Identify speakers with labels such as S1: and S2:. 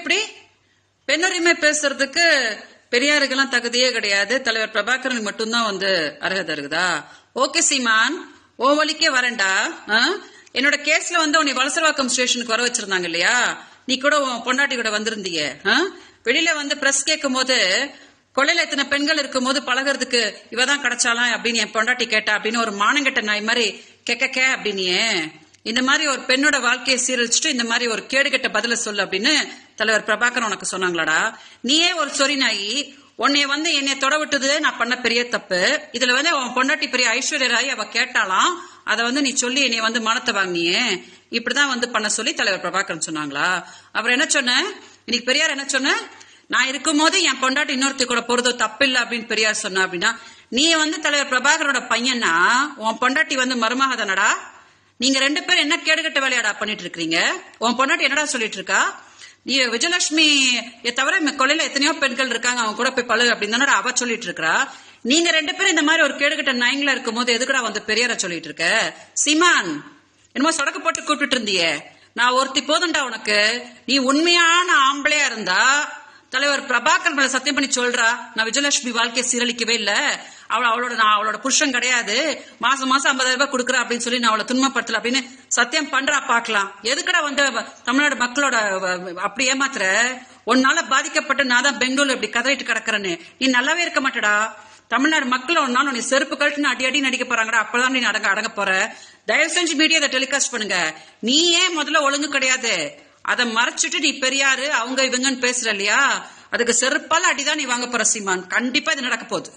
S1: எப்படி? பெண்ணுரிமை பேசுறதுக்கு பெரியாருக்கெல்லாம் தகுதியே கிடையாது. தலைவர் பிரபாகரன் மட்டும்தான் வந்து அருகதை இருக்குதா? ஓகே சீமான். ஓ வழிக்கே வரேன்டா. ஆ? என்னோட கேஸ்ல வந்து உன்னை வலசரவாக்கம் ஸ்டேஷனுக்கு வர வச்சிருந்தாங்க இல்லையா? நீ கூட உன் பொண்டாட்டி கூட வந்திருந்தீங்க வெளியில வந்து பிரஸ் கேட்கும் போது கொள்ளையில இத்தனை பெண்கள் இருக்கும் போது பழகிறதுக்கு இவதான் கிடைச்சாலாம் அப்படின்னு என் பொண்டாட்டி கேட்டா அப்படின்னு ஒரு மானங்கெட்ட நாய் மாதிரி கெக்க கே அப்படின்னு இந்த மாதிரி ஒரு பெண்ணோட வாழ்க்கையை சீரழிச்சுட்டு இந்த மாதிரி ஒரு கேடுகட்ட பதில சொல்லு அப்படின்னு தலைவர் பிரபாகர் உனக்கு சொன்னாங்களாடா. நீயே ஒரு சொறி நாயி உன்னைய வந்து என்னைய தொட விட்டது நான் பண்ண பெரிய தப்பு. இதுல வந்து உன் பொண்டாட்டி பெரிய ஐஸ்வர்யராய் அவ கேட்டாலாம் அதை வந்து நீ சொல்லி என்னைய வந்து மனத்தை வாங்கினியே. இப்படிதான் வந்து பண்ண சொல்லி தலைவர் பிரபாகரன் சொன்னாங்களா. அப்புறம் என்ன சொன்ன? இன்னைக்கு பெரியார் என்ன சொன்ன? நான் இருக்கும்போது என் பொண்டாட்டி இன்னொருத்தி கூட போறதோ தப்பு இல்லை அப்படின்னு பெரியார் சொன்ன அப்படின்னா நீ வந்து தலைவர் பிரபாகரோட பையனா? உன் பொண்டாட்டி வந்து மருமகாதனடா? நீங்க ரெண்டு பேரும் என்ன கேடுகட்ட வேலையாடா பண்ணிட்டு இருக்கீங்க உன் பொண்ணாட்டி என்னடா சொல்லிட்டு இருக்கா நீ விஜயலட்சுமி தவிர கொலையில எத்தனையோ பெண்கள் இருக்காங்க அவங்க கூட போய் பழகு அப்படின்னு தானடா அவ சொல்லிட்டு இருக்கா நீங்க ரெண்டு பேரும் இந்த மாதிரி ஒரு கேடுகட்ட நாயங்களா இருக்கும் போது எதுக்குடா வந்து பெரியார சொல்லிட்டு இருக்க சிமான் என்னமோ சடக்கு போட்டு கூப்பிட்டு இருந்தியே. நான் ஒருத்தி போதும்டா உனக்கு. நீ உண்மையான ஆம்பளை தலைவர் பிரபாகர் மேல சத்தியம் பண்ணி சொல்றா நான் விஜயலட்சுமி வாழ்க்கையை சீரழிக்கவே இல்ல. அவள் அவளோட நான் அவளோட புருஷன் கிடையாது. மாசம் மாசம் ஐம்பதாயிரம் ரூபாய் கொடுக்குறா அப்படின்னு சொல்லி நான் அவளை துன்பப்படுத்தல அப்படின்னு சத்தியம் பண்றா பாக்கலாம் எதுக்குடா வந்து தமிழ்நாடு மக்களோட அப்படி ஏமாத்துற? உன்னால பாதிக்கப்பட்டு நான் தான் பெங்களூர்ல இப்படி கதறிட்டு கிடக்குறேன்னு. நீ நல்லாவே இருக்க மாட்டடா. தமிழ்நாடு மக்கள் ஒரு நாள் உன்னை செருப்பு கழட்டு அடி அடி நடிக்க போறாங்கடா. அப்பதான் நீ அடங்க அடங்க போற. தயவு செஞ்சு மீடியா இதை டெலிகாஸ்ட் பண்ணுங்க. நீ ஏன் முதல்ல ஒழுங்கு கிடையாது? அதை மறைச்சிட்டு நீ பெரியாரு அவங்க இவங்கன்னு பேசுற இல்லையா? அதுக்கு செருப்பால அடிதான் நீ வாங்க போற சீமான். கண்டிப்பா இது நடக்க போகுது.